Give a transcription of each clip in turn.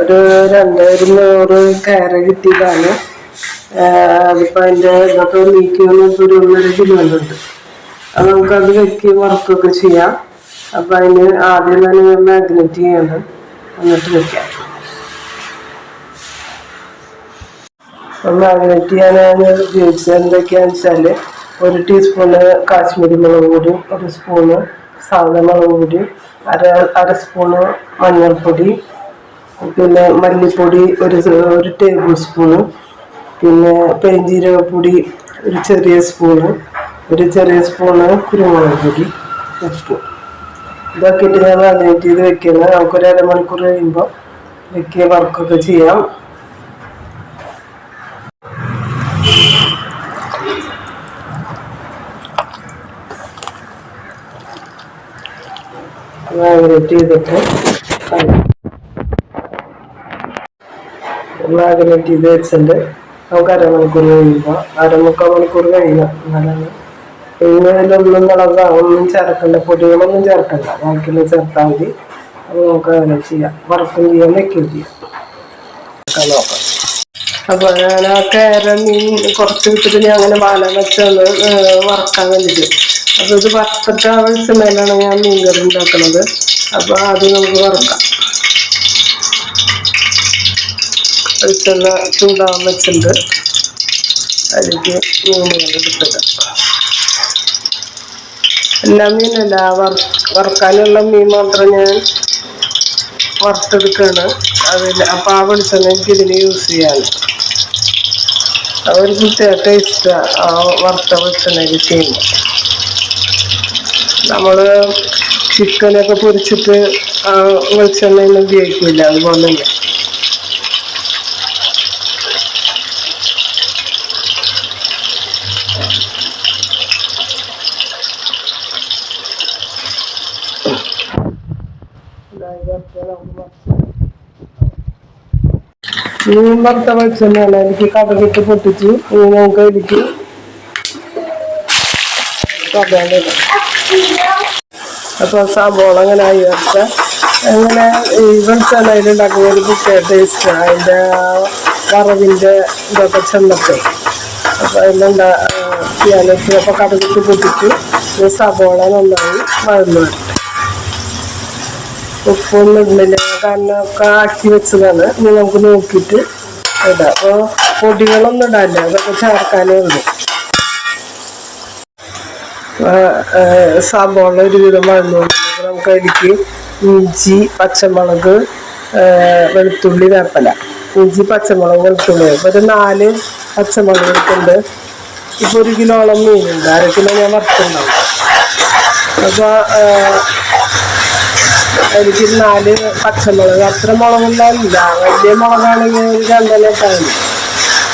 ഒരു രണ്ടായിരം നൂറ് കയറ് കിട്ടിയതാണ്. അതിപ്പോൾ അതിന്റെ ഇതൊക്കെ നീക്കി വന്നിട്ട് ഒരു ഒന്നര കിലോ ഉണ്ട് അത് വെക്കി വർക്കൊക്കെ ചെയ്യാം. അപ്പം അതിന് ആദ്യം തന്നെ മാഗ്നറ്റ് ചെയ്യണം. എന്നിട്ട് വെക്കാം. അപ്പം മാഗ്നറ്റ് ചെയ്യാനാണ് ഉപയോഗിച്ചത് എന്തൊക്കെയാണെന്ന് വെച്ചാൽ ഒരു ടീസ്പൂണ് കാശ്മീരി മുളക് പൊടി ഒരു സ്പൂണ് സാധാ മുളക് പൊടി അര അര സ്പൂണ് മഞ്ഞൾപ്പൊടി പിന്നെ മല്ലിപ്പൊടി ഒരു ഒരു ടേബിൾ സ്പൂണ് പിന്നെ പെരിഞ്ജീരകപ്പൊടി ഒരു ചെറിയ സ്പൂണ് ഒരു ചെറിയ സ്പൂണ് കുരുമുളക് പൊടി സ്പൂൺ. ഇതൊക്കെ ഇട്ട് ഞാൻ മാഗ്നേറ്റ് ചെയ്ത് വെക്കുന്നത് നമുക്കൊരു അരമണിക്കൂർ കഴിയുമ്പോൾ വെക്കുക വർക്കൊക്കെ ചെയ്യാം. മാഗ്നേറ്റ് ചെയ്തിട്ട് മാഗ്നേറ്റ് ചെയ്ത് വെച്ചിട്ടുണ്ട്. നമുക്ക് അരമണിക്കൂർ കഴിയുമ്പോൾ അരമുക്കാൽ മണിക്കൂർ കഴിയണം എന്നാലാണ്. പിന്നെ അതിലൊന്നും മുളക ഒന്നും ചേർക്കണ്ട പൊടികളൊന്നും ചേർക്കണ്ട. ബാക്കിയുള്ള ചേർത്താൽ മതി. അപ്പോൾ നമുക്ക് അങ്ങനെ ചെയ്യാം. വറുക്കും ചെയ്യാം വെക്കുകയും ചെയ്യാം. ഞാൻ ആ കയറ മീൻ കുറച്ച് വിട്ടിട്ട് ഞാൻ അങ്ങനെ വാല വെച്ചൊന്ന് വറക്കാൻ വേണ്ടിയിട്ട് അപ്പോൾ ഇത് വറുത്തിട്ട് ആ വെളിച്ചെണ്ണയിലാണ് ഞാൻ മീൻ കറി ഉണ്ടാക്കുന്നത്. അപ്പോൾ അത് നമുക്ക് വറുക്കാം. വെളിച്ചെണ്ണ ചൂടാവാൻ വെച്ചിട്ടുണ്ട്. അതിലേക്ക് മീനുകൾ എടുത്തിട്ട്. എല്ലാ മീനല്ല വറ വറുക്കാനുള്ള മീൻ മാത്രം ഞാൻ വറുത്തെടുക്കുകയാണ്. അതിൽ അപ്പോൾ ആ വെളിച്ചെണ്ണ എനിക്ക് ഇതിന് യൂസ് ചെയ്യാൻ. പ്രത്യേക ടേസ്റ്റാണ് ആ വറുത്ത വെളിച്ചെണ്ണയിൽ ചെയ്യുമ്പോൾ നമ്മൾ ചിക്കനൊക്കെ പൊരിച്ചിട്ട് വെളിച്ചെണ്ണയൊന്നും ഉപയോഗിക്കില്ല അതുപോലെ തന്നെ. മീൻ വറുത്ത വെളിച്ചെണ്ണയാണ് എനിക്ക് കടകിട്ട് പൊട്ടിച്ച് മീൻ നമുക്ക് എനിക്ക് കടകളിടാം അപ്പോൾ സംഭവം അങ്ങനെ ആയി വറുത്ത അങ്ങനെ ഇവിടുത്തെ ഉണ്ടാക്കുന്ന ഒരു പ്രത്യേക ടേസ്റ്റ് അതിന്റെ വറവിന്റെ ഇതൊക്കെ ചെന്നിട്ട് അപ്പോൾ അതിലുണ്ടാ ചെയ്യാനിട്ട് അപ്പോൾ കടകിട്ട് പൊട്ടിച്ച്. നന്നായി വഴന്നു ഉപ്പൊന്നും ഇടുന്നില്ല. കാരണം ഒക്കെ ആക്കി വെച്ചതാണ്. ഇനി നമുക്ക് നോക്കിയിട്ട് ഇടാം. അപ്പോൾ പൊടികളൊന്നും ഇടാല്ല അതൊക്കെ ചേർക്കാനേ ഉള്ളൂ. സബോള ഒരുവിധം വഴന്നുകൊണ്ടിരിക്കും നമുക്ക് അതിലേക്ക് ഇഞ്ചി പച്ചമുളക് വെളുത്തുള്ളി വേപ്പല. ഇഞ്ചി പച്ചമുളക് വെളുത്തുള്ളി. ഒരു നാല് പച്ചമുളക് എടുക്കുന്നുണ്ട് ഇപ്പോൾ ഒരു കിലോളം മീനുണ്ട്. അര കിലോ ഞാൻ വറുത്തുണ്ടാവും അപ്പോൾ എനിക്ക് നാല് പച്ചമുളക്. അത്ര മുളകുണ്ടാവില്ല വലിയ മുളകാണെങ്കിൽ ഒരു രണ്ടെണ്ണം ഇട്ടാൽ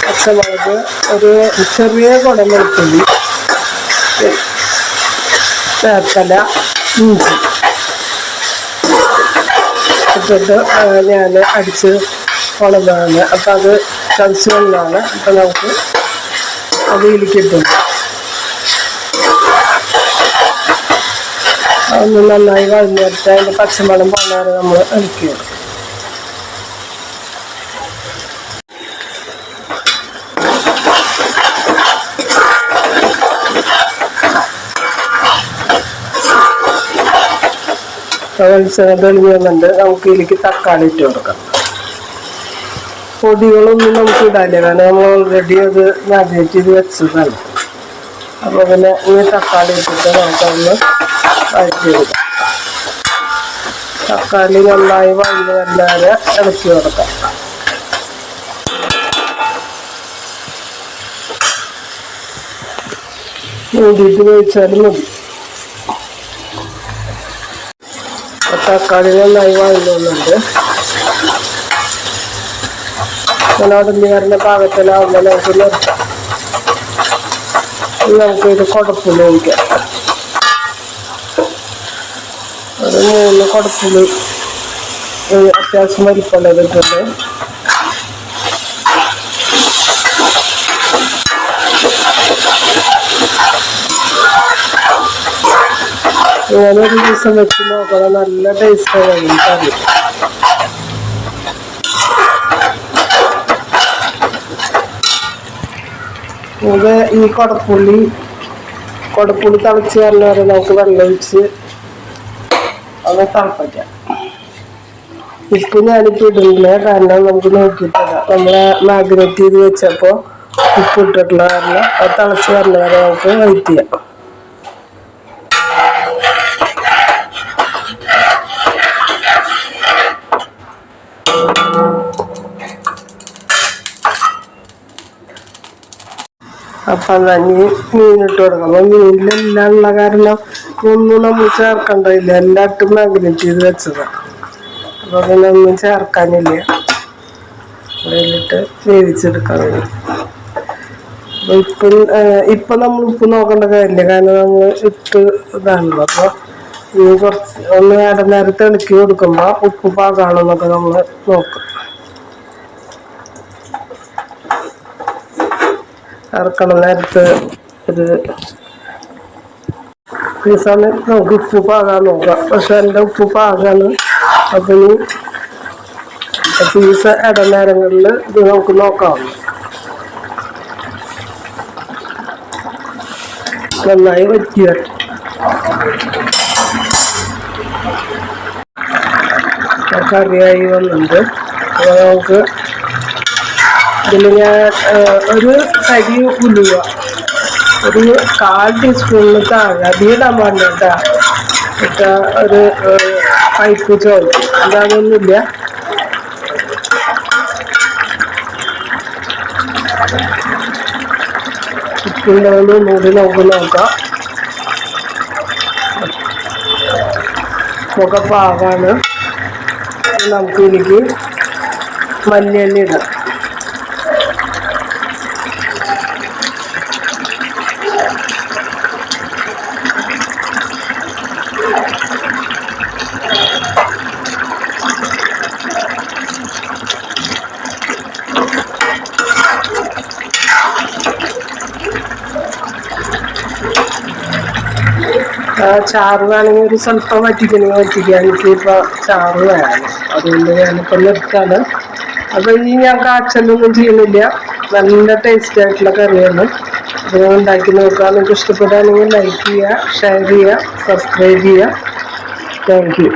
പച്ചമുളക് ഒരു ചെറിയ കുടം വെളുത്തുള്ളി. വേർക്കല ഇഞ്ചി ഇട്ടിട്ട് ഞാൻ അടിച്ച് വളർന്നതാണ് അപ്പം അത് ചതച്ച് കൊണ്ടാണ് അപ്പം നമുക്ക് അത് ഇലിക്കിട്ടുണ്ട് ഒന്ന് നന്നായി വഴഞ്ഞെടുത്ത് അതിന്റെ പച്ചമണം പാടാറ് നമ്മൾ ഇളക്കുക വെളിച്ചെണ്ണ തെളിഞ്ഞുണ്ട് നമുക്ക് ഇതിലേക്ക് തക്കാളി ഇട്ട് കൊടുക്കാം. പൊടികളൊന്നും നമുക്ക് ഇടാനില്ല. കാരണം നമ്മൾ ഓൾറെഡി അത് മാഗ്നേറ്റ് ചെയ്ത് വെച്ചതാണ്. അപ്പോൾ പിന്നെ ഈ തക്കാളി ഇട്ടിട്ട് നമുക്കൊന്ന് വഴറ്റിയെടുക്കാം തക്കാളി നന്നായി വഴി വല്ലാതെ ഇളക്കി കൊടുക്കാം. മൂടിയിട്ട് വേവിച്ചാലും മതി. തക്കാളി നന്നായി വാങ്ങുന്നുണ്ട് ഉടഞ്ഞു വരുന്ന പാകത്തിലാവുമ്പോൾ നമുക്ക് നമുക്ക് ഇത് കുടപ്പുള്ളി ഒഴിക്കാം. ഒരു മൂന്ന് കുടപ്പുള്ളി അത്യാവശ്യം വലിപ്പമുള്ളത് ഇട്ടിട്ട് വളരെ ദിവസം വെച്ച് നോക്കണം നല്ല ടേസ്റ്റ് എനിക്കറിയാം ഇത് ഈ കൊടപ്പുള്ളി കൊടപ്പുള്ളി തിളച്ച് കാരണം നമുക്ക് വെള്ളം ഒഴിച്ച് അത് തിളപ്പിക്കാം. ഇപ്പം ഞാനിപ്പോൾ ഇടുന്നില്ല കാരണം നമുക്ക് നോക്കിയിട്ടില്ല. നമ്മളെ മാഗ്നറ്റ് ചെയ്ത് വെച്ചപ്പോ ഉപ്പ് ഇട്ടിട്ടുള്ള കാരണം അത് തിളച്ച് വരണ നമുക്ക് വെയിറ്റ് ചെയ്യാം. അപ്പൊ നഞ്ഞി മീനിട്ട് കൊടുക്കണം മീനിലെല്ലാം ഉള്ള കാരണം ഒന്നും നമ്മൾ ചേർക്കണ്ടില്ല എല്ലായിട്ടും മാഗ്നറ്റ് ചെയ്ത് വെച്ചതാണ് അപ്പൊ പിന്നെ ഒന്നും ചേർക്കാനില്ല. അതിലിട്ട് വേവിച്ചെടുക്കാൻ വേണ്ടി അപ്പൊ ഇപ്പം ഇപ്പൊ നമ്മൾ ഉപ്പ് നോക്കേണ്ട കാര്യമില്ല. കാരണം നമ്മൾ ഇട്ട് ഇതാണല്ലോ. അപ്പോൾ ഇനി കുറച്ച് ഒന്ന് ഇടനേരത്ത് ഇളക്കി കൊടുക്കുമ്പോൾ ഉപ്പ് പാകാണെന്നൊക്കെ നമ്മൾ നോക്കും. ഇറക്കണ. നേരത്ത് ഒരു ഈ സമയത്ത് നമുക്ക് ഉപ്പ് പാകാൻ നോക്കാം. പക്ഷെ എന്റെ ഉപ്പ് പാകാണ്. അപ്പം ഇനി പീസ് ഇടനേരങ്ങളിൽ ഇത് നമുക്ക് നോക്കാം. നന്നായി വറ്റി വരട്ടെ കറിയായി വന്നിട്ടുണ്ട്. അപ്പോൾ നമുക്ക് ഇതിൽ ഞാൻ ഒരു തരി ഉലുവ ഒരു കാൽ ടീസ്പൂണിന് താഴെ അധികം പാടില്ല കേട്ടോ. ഒരു പൈപ്പ് ചോറ്. അതാണൊന്നുമില്ല ഉപ്പുണ്ടോന്ന് ഒന്നുകൂടി നമുക്ക് നോക്കാം. മുഖപ്പാകാണ് നമുക്ക് ഇതിലേക്ക് മല്ലിയെണ്ണ ഇടാം. ആ, ചാറ് വേണമെങ്കിൽ ഒരു സ്വല്പം വറ്റിക്കണമെങ്കിൽ വറ്റിക്കാൻ എനിക്കിപ്പോൾ ചാറ് വേണം. അതുകൊണ്ട് ഞാനിപ്പോൾ നിർത്താണ് അപ്പോൾ ഇനി ഞാൻ കാച്ചലൊന്നും ചെയ്യുന്നില്ല. നല്ല ടേസ്റ്റ് ആയിട്ടുള്ള കറിയാണ്. ഞാൻ ഉണ്ടാക്കി നോക്കുക നിങ്ങൾക്ക് ഇഷ്ടപ്പെടുകയാണെങ്കിൽ ലൈക്ക് ചെയ്യുക ഷെയർ ചെയ്യുക സബ്സ്ക്രൈബ് ചെയ്യുക. Thank you